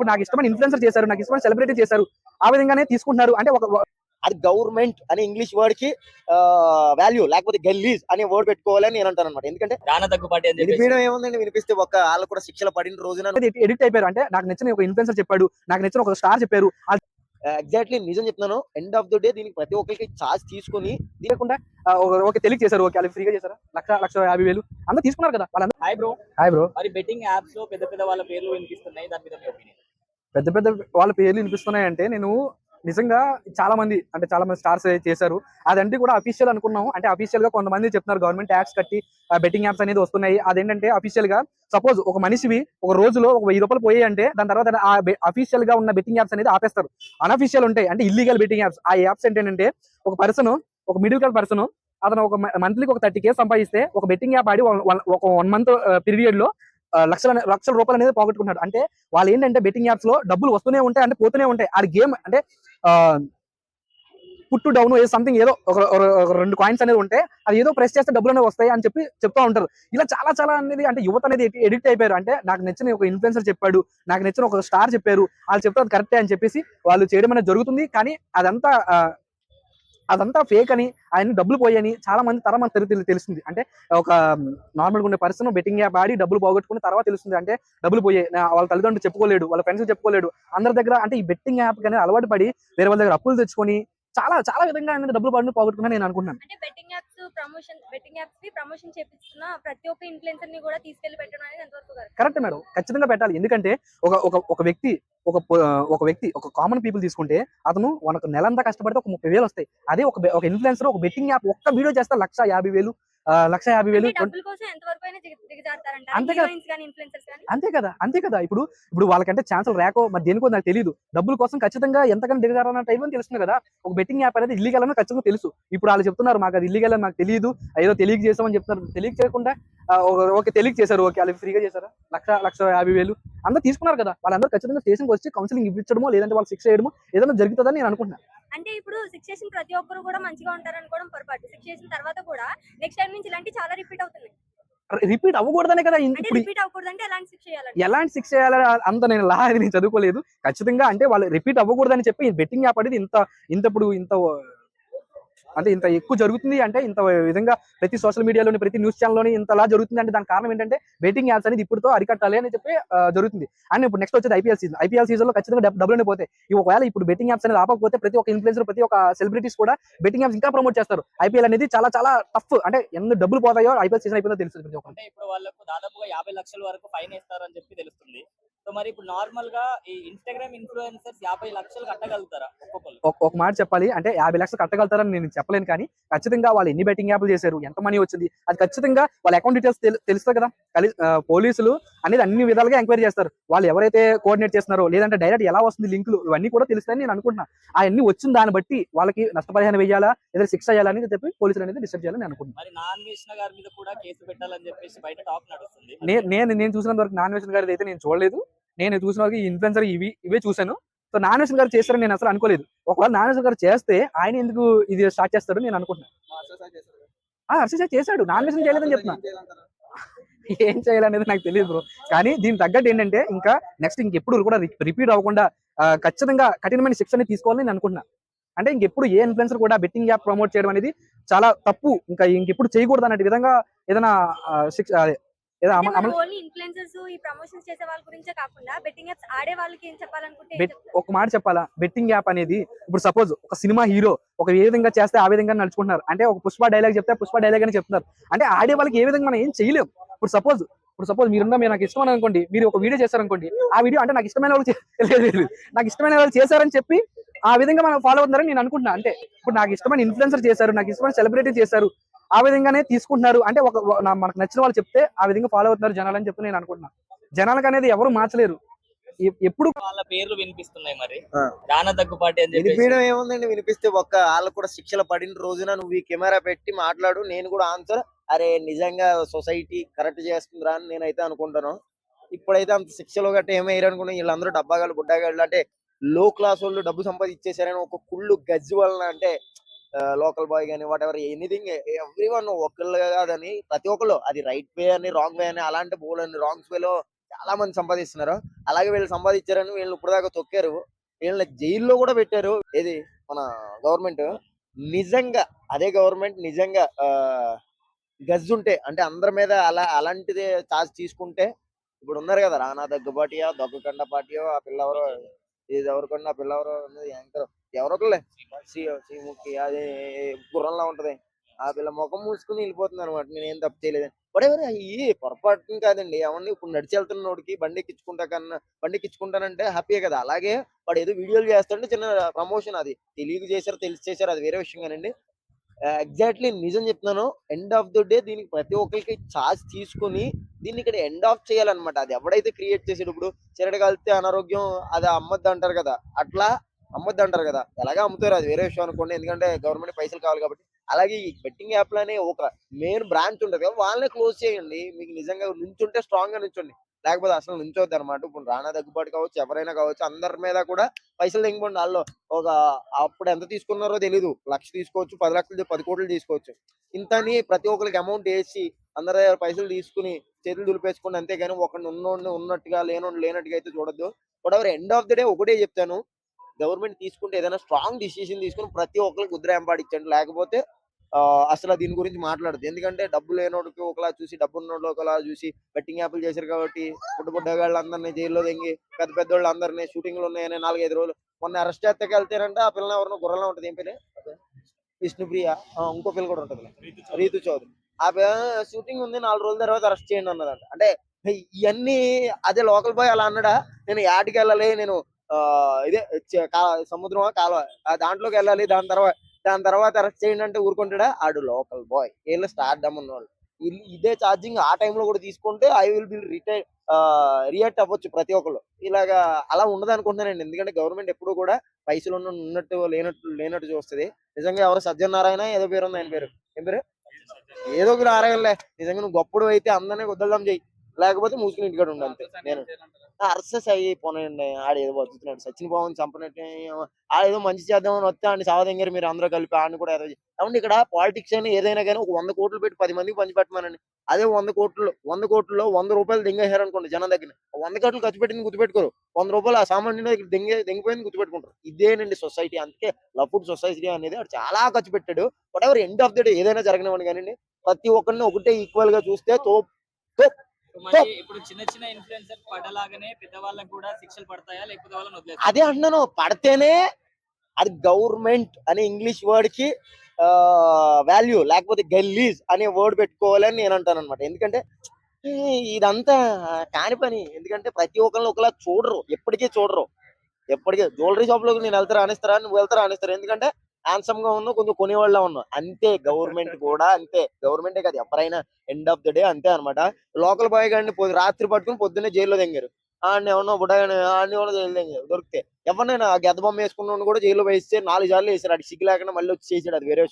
ఇప్పుడు నాకు ఇష్టమైన ఇన్ఫ్లుయెన్సర్ చేశారు నాకు ఇష్టమైన సెలబ్రిటీ చేశారు ఆ విధంగానే తీసుకుంటున్నారు. అంటే ఒక అది గవర్నమెంట్ అనే ఇంగ్లీష్ వర్డ్కి వాల్యూ లేకపోతే గల్లీజ్ అనే వర్డ్ పెట్టుకోవాలని నేను అంటాను అనమాట ఎందుకంటే వినిపించడం ఏముందండి? వినిపిస్తే ఒక వాళ్ళు కూడా శిక్షలు పడిన రోజున ఎడిక్ట్ అయిపోయారు. అంటే నాకు నచ్చిన ఒక ఇన్ఫ్లుయెన్సర్ చెప్పాడు నాకు నచ్చిన ఒక స్టార్ చెప్పారు. అది ఎగ్జాక్ట్లీ నిజం చెప్తున్నాను. ఎండ్ ఆఫ్ ద డే దీనికి ప్రతి ఒక్కరికి ఛార్జ్ తీసుకొని ఒక- ఓకే తెలియక చేశారు. ఓకే వాళ్ళు ఫ్రీగా చేశారా? లక్ష లక్ష యాభై వేలు. అందరూ తీసుకున్నారు కదా వాళ్ళందరూ. హాయ్ బ్రో హాయ్ బ్రో మరి బెట్టింగ్ యాప్స్లో పెద్ద పెద్ద వాళ్ళ పేర్లు వినిపిస్తున్నాయి. దాని మీద మీ ఒపీనియన్ పెద్ద పెద్ద వాళ్ళ పేర్లు వినిపిస్తున్నాయంటే నేను నిజంగా చాలా మంది అంటే చాలా మంది స్టార్స్ చేశారు. అదంటే కూడా అఫీషియల్ అనుకున్నాం అంటే అఫీషియల్గా కొంతమంది చెప్తున్నారు గవర్నమెంట్ ట్యాక్స్ కట్టి బెట్టింగ్ యాప్స్ అనేది వస్తున్నాయి. అదేంటంటే అఫీషియల్గా సపోజ్ ఒక మనిషివి ఒక రోజులో ఒక వెయ్యి రూపాయలు పోయాయి అంటే దాని తర్వాత ఆ అఫీషియల్గా ఉన్న బెట్టింగ్ యాప్స్ అనేది ఆపేస్తారు. అనఫీషియల్ ఉంటాయి. అంటే ఇల్లీగల్ బెట్టింగ్ యాప్స్ ఆ యాప్స్ ఏంటంటే ఒక పర్సన్ ఒక మిడిల్ క్లాస్ పర్సన్ అతను ఒక మంత్లీకి ఒక థర్టీ కే సంపాదిస్తే ఒక బెట్టింగ్ యాప్ ఆడి ఒక వన్ మంత్ పీరియడ్లో లక్షల లక్షల రూపాయలు అనేది పోగొట్టుకున్నాడు అంటే వాళ్ళు ఏంటంటే బెట్టింగ్ యాప్స్లో డబ్బులు వస్తూనే ఉంటాయి అంటే పోతూనే ఉంటాయి. ఆ గేమ్ అంటే పుట్టు డౌన్ ఏ సంథింగ్ ఏదో ఒక రెండు కాయిన్స్ అనేది ఉంటే అది ఏదో ప్రెస్ చేస్తే డబ్బులు అనేవి వస్తాయి అని చెప్పి చెప్తా ఉంటారు. ఇలా చాలా చాలా అనేది అంటే యువత అనేది ఎడిక్ట్ అయిపోయారు. అంటే నాకు నచ్చిన ఒక ఇన్ఫ్లుయెన్సర్ చెప్పాడు నాకు నచ్చిన ఒక స్టార్ చెప్పారు వాళ్ళు చెప్తే అది కరెక్టే అని చెప్పేసి వాళ్ళు చేయడం అనేది జరుగుతుంది. కానీ అదంతా అదంతా ఫేక్ అని ఆయన డబ్బులు పోయని చాలా మంది తర్వాత మనకు తెలి- అంటే ఒక నార్మల్గా ఉండే పర్సన్ బెట్టింగ్ యాప్ ఆడి డబ్బులు పోగొట్టుకుని తర్వాత తెలుస్తుంది అంటే డబ్బులు పోయే వాళ్ళ తల్లిదండ్రులు చెప్పుకోలేడు వాళ్ళ ఫ్రెండ్స్ చెప్పుకోలేడు. అందరి దగ్గర అంటే ఈ బెట్టింగ్ యాప్ కానీ అలవాటు పడి వేరే వాళ్ళ దగ్గర అప్పులు తెచ్చుకొని చాలా చాలా విధంగా అనేది డబ్బులు పడిన పోగొట్టుకున్నా నేను అనుకున్నాను ప్రమోషన్ బెట్టింగ్ యాప్స్కి ప్రమోషన్ చేపిస్తున్న ప్రతి ఒక్క ఇన్ఫ్లుయెన్సర్ని కూడా తీసుకెళ్ళి పెట్టడం అనేది ఎంతవరకు కరెక్ట్ మేడం ఖచ్చితంగా పెట్టాలి. ఎందుకంటే ఒక ఒక ఒక వ్యక్తి ఒక ఒక వ్యక్తి ఒక కామన్ పీపుల్ తీసుకుంటే అతను మనకు నెలంతా కష్టపడితే ఒక ముప్పై వేలు వస్తాయి. అదే ఒక ఒక ఇన్ఫ్లుయెన్సర్ ఒక బెట్టింగ్ యాప్ ఒక్క వీడియో చేస్తే లక్ష యాభై వేలు లక్ష యాభై వేలు అంతే కదా. అంతే కదా అంతే కదా. ఇప్పుడు ఇప్పుడు వాళ్ళకంటే ఛాన్సులు రాకో మరి దేనికో నాకు తెలియదు డబ్బుల కోసం ఖచ్చితంగా ఎంతకన్నా దిగజారన్న టైం అని తెలుస్తుంది కదా. ఒక బెట్టింగ్ యాప్ అనేది ఇల్లీగల్ అని ఖచ్చితంగా తెలుసు. ఇప్పుడు వాళ్ళు చెప్తున్నారు మాకు అది ఇల్లీగల్ అని నాకు తెలియదు ఏదో తెలియక చేసామని చెప్తున్నారు. తెలియక చేయకుండా ఓకే తెలియక చేశారు ఓకే. వాళ్ళు ఫ్రీగా చేశారా? లక్ష లక్ష యాభై వేలు. అందరూ తీసుకున్నారు కదా. వాళ్ళందరూ ఖచ్చితంగా స్టేషన్కి వచ్చి కౌన్సిలింగ్ ఇప్పించడమో లేదంటే వాళ్ళు శిక్ష చేయడమో ఏదైనా జరుగుతుందని నేను అనుకుంటున్నాను అంటే ఇప్పుడు సిక్స్ చేసిన ప్రతి ఒక్కరు కూడా మంచిగా ఉంటారు అనుకోవడం పొరపాటు. సిక్స్ చేసిన తర్వాత కూడా నెక్స్ట్ టైం నుంచి ఇలాంటి చాలా రిపీట్ అవుతున్నాయి. రిపీట్ అవ్వకూడదనే కదా ఎలాంటి శిక్ష చేయాలని అంత నేను లా అది నేను చదువుకోలేదు. ఖచ్చితంగా అంటే వాళ్ళు రిపీట్ అవ్వకూడదని చెప్పి బెట్టింగ్ యాప్ అనేది ఇంత ఇంత ఇప్పుడు ఇంత అంటే ఇంత ఎక్కువ జరుగుతుంది అంటే ఇంత విధంగా ప్రతి సోషల్ మీడియాలోని ప్రతి న్యూస్ ఛానల్లోని ఇంతలా జరుగుతుంది అంటే దాని కారణం ఏంటంటే బెట్టింగ్ యాప్స్ అనేది ఇప్పుడుతో అరికట్టాలి అని చెప్పి జరుగుతుంది. అండ్ ఇప్పుడు నెక్స్ట్ వచ్చేది ఐపీఎల్ సీజన్ ఐపీఎల్ సీజన్లో ఖచ్చితంగా డబ్బులు పోతాయి ఒకవేళ ఇప్పుడు బెట్టింగ్ యాప్స్ అనేది ఆపకపోతే ప్రతి ఒక్క ఇన్ఫ్లుయెన్సర్ ప్రతి ఒక్క సెలబ్రిటీస్ కూడా బెట్టింగ్ యాప్స్ ఇంకా ప్రమోట్ చేస్తారు. ఐపీఎల్ అనేది చాలా చాలా టఫ్ అంటే ఎన్ని డబ్బులు పోతాయో ఐపీఎల్ సీజన్ అయిపోయిందో తెలుస్తుంది ప్రతి ఒక్కరు ఇప్పుడు వాళ్ళకు దాదాపుగా యాభై లక్షల వరకు ఫైన్ ఇస్తారని చెప్పి తెలుస్తుంది. సో మరి ఇప్పుడు నార్మల్గా ఈ ఇన్స్టాగ్రామ్ ఇన్ఫ్లుయెన్సర్స్ యాభై లక్షలు కట్టగలుగుతారా ఒక- మాట చెప్పాలి అంటే యాభై లక్షలు కట్టగలుగుతారని నేను చెప్పలేను కానీ ఖచ్చితంగా వాళ్ళు ఎన్ని బెట్టింగ్ యాప్లు చేశారు ఎంత మనీ వచ్చింది అది ఖచ్చితంగా వాళ్ళ అకౌంట్ డీటెయిల్స్ తెలుస్తుంది కదా. పోలీసులు అనేది అన్ని విధాలుగా ఎంక్వైరీ చేస్తారు. వాళ్ళు ఎవరైతే కోఆర్డినేట్ చేస్తున్నారో లేదంటే డైరెక్ట్ ఎలా వస్తుంది లింకులు ఇవన్నీ కూడా తెలుస్తాయని నేను అనుకుంటున్నా. అవన్నీ వచ్చిన దాన్ని బట్టి వాళ్ళకి నష్టపరిహారం వేయాలా లేదా శిక్ష చేయాలని చెప్పి పోలీసులు అనేది డిసైడ్ చేయాలని నేను అనుకుంటున్నాను మరి నాన్ కృష్ణ గారి మీద కూడా కేసు పెట్టాలని చెప్పేసి బయట టాక్ నడుస్తుంది. నే- నేను నేను చూసినంత వరకు నాన్ వెషన్ గారి అయితే నేను చూడలేదు. నేను చూసిన వరకు ఈ ఇన్ఫ్లుయెన్సర్ ఇవి ఇవే చూశాను. సో నాన్ వెషన్ గారు చేస్తారని నేను అసలు అనుకోలేదు. ఒకవేళ నాన్ వెషన్ గారు చేస్తే ఆయన ఎందుకు ఇది స్టార్ట్ చేస్తాడు నేను అనుకుంటున్నాను హర్ష సార్ చేశాడు. నాన్ వెషన్ చేయలేదని చెప్తున్నా. ఏం చేయాలనేది నాకు తెలియదు బ్రో. కానీ దీని తగ్గట్టు ఏంటంటే ఇంకా నెక్స్ట్ ఇంకెప్పుడు కూడా రిపీట్ అవ్వకుండా ఖచ్చితంగా కఠినమైన శిక్షణ తీసుకోవాలని నేను అనుకుంటున్నా. అంటే ఇంకెప్పుడు ఏ ఇన్ఫ్లుయెన్సర్ కూడా బెట్టింగ్ యాప్ ప్రమోట్ చేయడం అనేది చాలా తప్పు. ఇంకా ఇంకెప్పుడు చేయకూడదు అన్నట్టు విధంగా ఏదైనా శిక్ష ఒక మాట చెప్పాలా? బెట్టింగ్ యాప్ అనేది ఇప్పుడు సపోజ్ ఒక సినిమా హీరో ఒక ఏ విధంగా చేస్తే ఆ విధంగా నడుచుకుంటున్నారు. అంటే ఒక పుష్ప డైలాగ్ చెప్తే పుష్ప డైలాగ్ అని చెప్తున్నారు. అంటే ఆడే వాళ్ళకి ఏ విధంగా మనం ఏం చేయలేం. ఇప్పుడు సపోజ్ ఇప్పుడు సపోజ్ మీరున్న మీరు నాకు ఇష్టం అనుకోండి మీరు ఒక వీడియో చేశారనుకోండి ఆ వీడియో అంటే నాకు ఇష్టమైన వాళ్ళు లేదు. నాకు ఇష్టమైన వాళ్ళు చేశారని చెప్పి ఆ విధంగా మనం ఫాలో అవుతున్నారని నేను అనుకుంటున్నా. అంటే ఇప్పుడు నాకు ఇష్టమైన ఇన్ఫ్లుయెన్సర్ చేశారు నాకు ఇష్టమైన సెలబ్రిటీ చేశారు ఆ విధంగానే తీసుకుంటున్నారు. అంటే ఒక మనకు నచ్చిన వాళ్ళు చెప్తే ఆ విధంగా ఫాలో అవుతున్నారు జనాలు అని చెప్పి నేను అనుకుంటున్నా. జనాలకు అనేది ఎవరు మార్చలేరు. ఎప్పుడు వాళ్ళ పేర్లు వినిపిస్తున్నాయి మరి. రాన దగ్గుపాటి అని వినిపించడం ఏముందండి? వినిపిస్తే ఒక్క వాళ్ళు కూడా శిక్షలు పడిన రోజున నువ్వు ఈ కెమెరా పెట్టి మాట్లాడు నేను కూడా ఆన్సర్ అరే నిజంగా సొసైటీ కరెక్ట్ చేస్తుందిరా అని నేనైతే అనుకుంటాను. ఇప్పుడైతే అంత శిక్షలు గట్ట ఏమయ్యారు అనుకున్నా వీళ్ళందరూ డబ్బాగాళ్ళు బుడ్డగాళ్ళు అంటే లో క్లాస్ వాళ్ళు డబ్బు సంపాదించేసారని ఒక కుళ్ళు గజ్జి వలన అంటే లోకల్ బాయ్ కానీ whatever anything everyone ఒకళ్ళు కాదని ప్రతి ఒక్కళ్ళు అది రైట్ వే అని రాంగ్ వే అని అలాంటి బోల్ అని రాంగ్స్ వేలో చాలా మంది సంపాదిస్తున్నారు. అలాగే వీళ్ళు సంపాదించారని వీళ్ళు ఇప్పటిదాకా తొక్కారు. వీళ్ళని జైల్లో కూడా పెట్టారు. ఏది? మన గవర్నమెంట్. నిజంగా అదే గవర్నమెంట్ నిజంగా ఆ, గజ్జుంటే అంటే అందరి మీద అలా అలాంటిదే చార్జ్ తీసుకుంటే ఇప్పుడు ఉన్నారు కదా రానా దగ్గుబాటియా దగ్గుకండ పాటియో ఆ పిల్లవరో ఇది ఎవరికన్నా పిల్లవరో యాంకర్. ఎవరో ఒకళ్ళే. శ్రీ ముక్కి అది గుర్రంలా ఉంటది. ఆ పిల్ల ముఖం మూసుకుని వెళ్ళిపోతుంది అనమాట నేను ఏం తప్పు చేయలేదు వడెవరు అయ్యి పొరపాటు కాదండి. ఎవరిని ఇప్పుడు నడిచి వెళ్తున్నోడికి బండి ఎక్కించుకుంటా కన్నా బండి ఎక్కించుకుంటానంటే హ్యాపీయే కదా. అలాగే వాడు ఏదో వీడియోలు చేస్తుంటే చిన్న ప్రమోషన్ అది. తెలియదు చేశారు తెలిసి చేశారు అది వేరే విషయం కానండి. ఎగ్జాక్ట్లీ నిజం చెప్తున్నాను. ఎండ్ ఆఫ్ ద డే దీనికి ప్రతి ఒక్కరికి ఛార్జ్ తీసుకొని దీన్ని ఇక్కడ ఎండ్ ఆఫ్ చేయాలన్నమాట. అది ఎవడైతే క్రియేట్ చేసాడు ఇప్పుడు చెరడు అనారోగ్యం అది అమ్మద్దు అంటారు కదా. అట్లా అమ్మొద్దు అంటారు కదా. ఎలాగా అమ్ముతారు? అది వేరే విషయం అనుకోండి. ఎందుకంటే గవర్నమెంట్ పైసలు కావాలి కాబట్టి. అలాగే ఈ బెట్టింగ్ యాప్లోనే ఒక మెయిన్ బ్రాంచ్ ఉంటుంది కదా వాళ్ళనే క్లోజ్ చేయండి. మీకు నిజంగా నుంచుంటే స్ట్రాంగ్గా నుంచోండి. లేకపోతే అసలు నుంచోద్ది అనమాట ఇప్పుడు రానా దగ్గుబాటు కావచ్చు ఎవరైనా కావచ్చు అందరి మీద కూడా పైసలు తెగిపోండి. వాళ్ళు ఒక అప్పుడు ఎంత తీసుకున్నారో తెలీదు. లక్ష తీసుకోవచ్చు పది లక్షలు పది కోట్లు తీసుకోవచ్చు. ఇంతని ప్రతి ఒక్కరికి అమౌంట్ వేసి అందరి పైసలు తీసుకుని చేతులు దులిపేసుకోండి అంతేగాని ఒకరిని ఉన్నోడిని ఉన్నట్టుగా లేనోడిని లేనట్టుగా అయితే చూడొద్దు. ఎవరు ఎండ్ ఆఫ్ ది డే ఒకటే చెప్తాను. గవర్నమెంట్ తీసుకుంటే ఏదైనా స్ట్రాంగ్ డిసిషన్ తీసుకుని ప్రతి ఒక్కరికి ముద్ర ఎంపాడించండి లేకపోతే అసలు దీని గురించి మాట్లాడదు ఎందుకంటే డబ్బు లేనోడికి ఒకలా చూసి డబ్బు ఉన్నోడు ఒకలా చూసి బెట్టింగ్ యాప్లు చేశారు కాబట్టి పుట్ట పుట్టగాళ్ళు అందరినీ జైల్లో దెంగి పెద్ద పెద్ద వాళ్ళు అందరినీ షూటింగ్లు ఉన్నాయని నాలుగైదు రోజులు మొన్న అరెస్ట్ చేస్తే వెళ్తారంటే ఆ పిల్లలు ఎవరినో గుర్రంలో ఉంటుంది. ఏం పేరు? విష్ణుప్రియ. ఇంకో పిల్ల కూడా ఉంటుంది రీతు చౌదరి. ఆ షూటింగ్ ఉంది నాలుగు రోజుల తర్వాత అరెస్ట్ చేయండి అన్నదంట అంటే ఇవన్నీ అదే లోకల్ బాయ్ అలా అన్నాడా? నేను యాడికి వెళ్ళాలి నేను ఇదే సముద్రం కాలువ? దాంట్లోకి వెళ్ళాలి దాని తర్వాత దాని తర్వాత అరెస్ట్ చేయండి అంటే ఊరుకుంటాడా? ఆడు లోకల్ బాయ్. వీళ్ళు స్టార్ డమ్ ఉన్నవాళ్ళు. వీళ్ళు ఇదే ఛార్జింగ్ ఆ టైంలో కూడా తీసుకుంటే I will be retire react అవ్వచ్చు ప్రతి ఒక్కళ్ళు. ఇలాగా అలా ఉండదు అనుకుంటున్నానండి ఎందుకంటే గవర్నమెంట్ ఎప్పుడు కూడా పైసలు ఉన్నట్టు లేనట్టు లేనట్టు చూస్తుంది. నిజంగా ఎవరు సజ్జనారాయణ ఏదో పేరు ఉంది ఆయన పేరు. ఏం పేరు? ఏదో ఒక నారాయణలే. నిజంగా నువ్వు గొప్పడు అయితే అందరినీ వద్దలం చేయి లేకపోతే మూసుకుని ఇంటికాడ ఉండు నేను అర్సెస్ అయ్యి పోనండి ఆడ ఏదో బతుకుతున్నాడు సచిన్ పవన్ చంపనట్టు ఆడ ఏదో మంచి చేద్దామని వస్తే ఆడిని సావదంగారు మీరు అందరూ కలిపి ఆడిని కూడా ఏదో కాబట్టి ఇక్కడ పాలిటిక్స్ అని ఏదైనా కానీ ఒక వంద కోట్లు పెట్టి పది మందికి పంచిపెట్టమనండి అదే వంద కోట్లు వంద కోట్లలో వంద రూపాయలు దింగేశారు అనుకోండి జనం దగ్గర. వంద కోట్లు ఖర్చు పెట్టింది గుర్తుపెట్టుకోరు. వంద రూపాయలు ఆ సామాన్యుడి దగ్గర దెంగే దింగిపోయింది గుర్తుపెట్టుకుంటారు. ఇదేనండి సొసైటీ. అందుకే లఫుడ్ సొసైటీ అనేది వాడు చాలా ఖర్చు పెట్టాడు. Whatever end of the day ఏదైనా జరగనివ్వండి కానీ ప్రతి ఒక్కరిని ఒకటే ఈక్వల్గా చూస్తే తో ఇప్పుడు చిన్న చిన్న ఇన్ఫ్లుయెన్సర్ పడలాగానే పెద్దవాళ్ళకి కూడా శిక్షలు పడతాయా? లేకపోతే వాళ్ళని? అదే అంటున్నాను. పడితేనే అది గవర్నమెంట్ అనే ఇంగ్లీష్ వర్డ్కి వాల్యూ లేకపోతే గల్లీజ్ అనే వర్డ్ పెట్టుకోవాలని నేను అంటాను అనమాట ఎందుకంటే ఇదంతా కాని పని. ఎందుకంటే ప్రతి ఒక్కరిని ఒకలా చూడరు. ఎప్పటికీ చూడరు. ఎప్పటికీ జ్యువెలరీ షాప్లోకి నేను వెళ్తారా అనిస్తారా నువ్వు వెళ్తారా అనిస్తారా. ఎందుకంటే హ్యాండ్సమ్గా ఉన్నా కొంచెం కొనేవాళ్ళ ఉన్నా అంతే గవర్నమెంట్ కూడా అంతే. గవర్నమెంటే కాదు ఎవరైనా ఎండ్ ఆఫ్ ద డే అంతే అన్నమాట. లోకల్ బాయ్ గారిని రాత్రి పట్టుకుని పొద్దున్నే జైల్లో దింగారు. ఆడిని ఎవరినో బుడ్డగాని ఆడిని కూడా జైలు దింగారు. దొరికితే ఎవరినైనా ఆ గెద్ద బొమ్మ వేసుకున్న కూడా జైల్లో వేస్తే నాలుగు సార్లు వేసారు అది సిగ్గు లేకుండా మళ్ళీ వచ్చి చేసాడు. అది వేరే